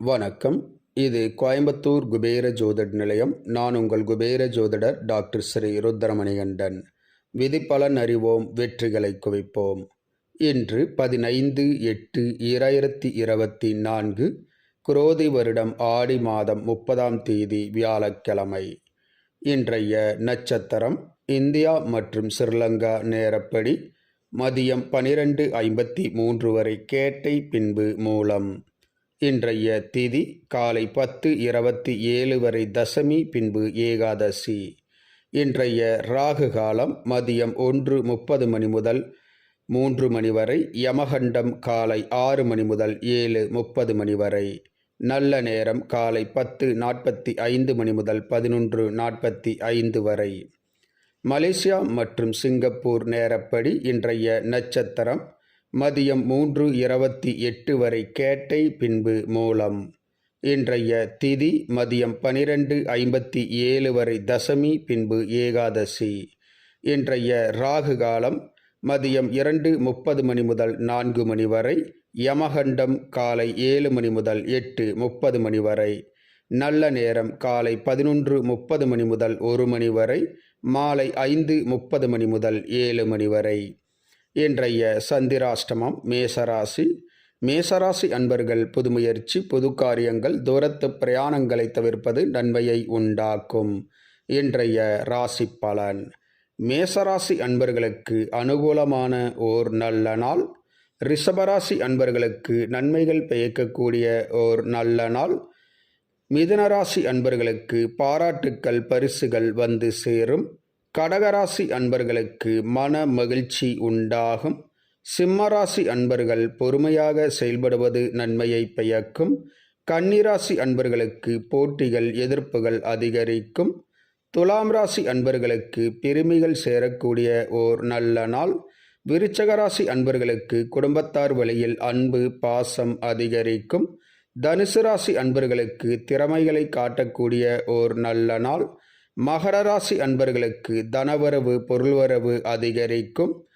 வணக்கம். இது கோயம்புத்தூர் குபேர ஜோதிட நிலையம். நான் உங்கள் குபேர ஜோதிடர் டாக்டர் ஸ்ரீ ருத்ரமணிகண்டன். விதிப்பலன் அறிவோம் வெற்றிகளை குவிப்போம். இன்று பதினைந்து எட்டு இரண்டாயிரத்தி இருபத்தி நான்கு குரோதி வருடம் ஆடி மாதம் முப்பதாம் தேதி வியாழக்கிழமை. இன்றைய நட்சத்திரம் இந்தியா மற்றும் ஸ்ரீலங்கா நேரப்படி மதியம் பனிரெண்டு ஐம்பத்தி மூன்று வரை கேட்டை பின்பு மூலம். இன்றைய திதி காலை பத்து இருபத்தி ஏழு வரை தசமி பின்பு ஏகாதசி. இன்றைய ராகு காலம் மதியம் ஒன்று முப்பது மணி முதல் மூன்று மணி வரை யமகண்டம் காலை ஆறு மணி முதல் ஏழு முப்பது மணி வரை. நல்ல நேரம் காலை பத்து நாற்பத்தி ஐந்து மணி முதல் பதினொன்று நாற்பத்தி ஐந்து வரை. மலேசியா மற்றும் சிங்கப்பூர் நேரப்படி இன்றைய நட்சத்திரம் மதியம் மூன்று இருபத்தி எட்டு வரை கேட்டை பின்பு மூலம். இன்றைய திதி மதியம் பனிரெண்டு ஐம்பத்தி ஏழு வரை தசமி பின்பு ஏகாதசி. இன்றைய ராகு காலம் மதியம் இரண்டு முப்பது மணி முதல் நான்கு மணி வரை யமகண்டம் காலை ஏழு மணி முதல் எட்டு முப்பது மணி வரை நல்ல நேரம் காலை பதினொன்று முப்பது மணி முதல் ஒரு மணி வரை மாலை ஐந்து முப்பது மணி முதல் ஏழு மணி வரை. இன்றைய சந்திராஷ்டமம் மேசராசி. மேசராசி அன்பர்கள் புதுமுயற்சி புது காரியங்கள் தூரத்து பிரயாணங்களை தவிர்ப்பது நன்மையை உண்டாக்கும். இன்றைய ராசி பலன். மேசராசி அன்பர்களுக்கு அனுகூலமான ஓர் நல்ல நாள். ரிஷபராசி அன்பர்களுக்கு நன்மைகள் பயக்கக்கூடிய ஓர் நல்ல நாள். மிதுனராசி அன்பர்களுக்கு பாராட்டுக்கள் பரிசுகள் வந்து சேரும். கடகராசி அன்பர்களுக்கு மன மகிழ்ச்சி உண்டாகும். சிம்மராசி அன்பர்கள் பொறுமையாக செயல்படுவது நன்மையை பயக்கும் கன்னிராசி அன்பர்களுக்கு போட்டிகள் எதிர்ப்புகள் அதிகரிக்கும். துலாம் ராசி அன்பர்களுக்கு பெருமைகள் சேரக்கூடிய ஓர் நல்ல நாள். விருச்சகராசி அன்பர்களுக்கு குடும்பத்தார் வழியில் அன்பு பாசம் அதிகரிக்கும். தனுசு ராசி அன்பர்களுக்கு திறமைகளை காட்டக்கூடிய ஓர் நல்ல நாள். மகர ராசி அன்பர்களுக்கு தனவரவு பொருள்வரவு அதிகரிக்கும்.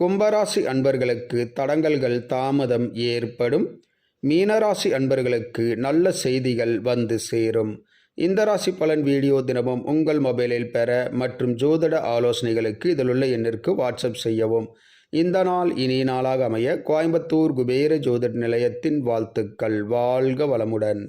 கும்பராசி அன்பர்களுக்கு தடங்கல்கள் தாமதம் ஏற்படும். மீனராசி அன்பர்களுக்கு நல்ல செய்திகள் வந்து சேரும். இந்த ராசி பலன் வீடியோ தினமும் உங்கள் மொபைலில் பெற மற்றும் ஜோதிட ஆலோசனைகளுக்கு இதிலுள்ள எண்ணிற்கு வாட்ஸ்அப் செய்யவும். இந்த நாள் இனி நாளாக அமைய கோயம்புத்தூர் குபேர ஜோதிட நிலையத்தின் வாழ்த்துக்கள். வாழ்க வளமுடன்.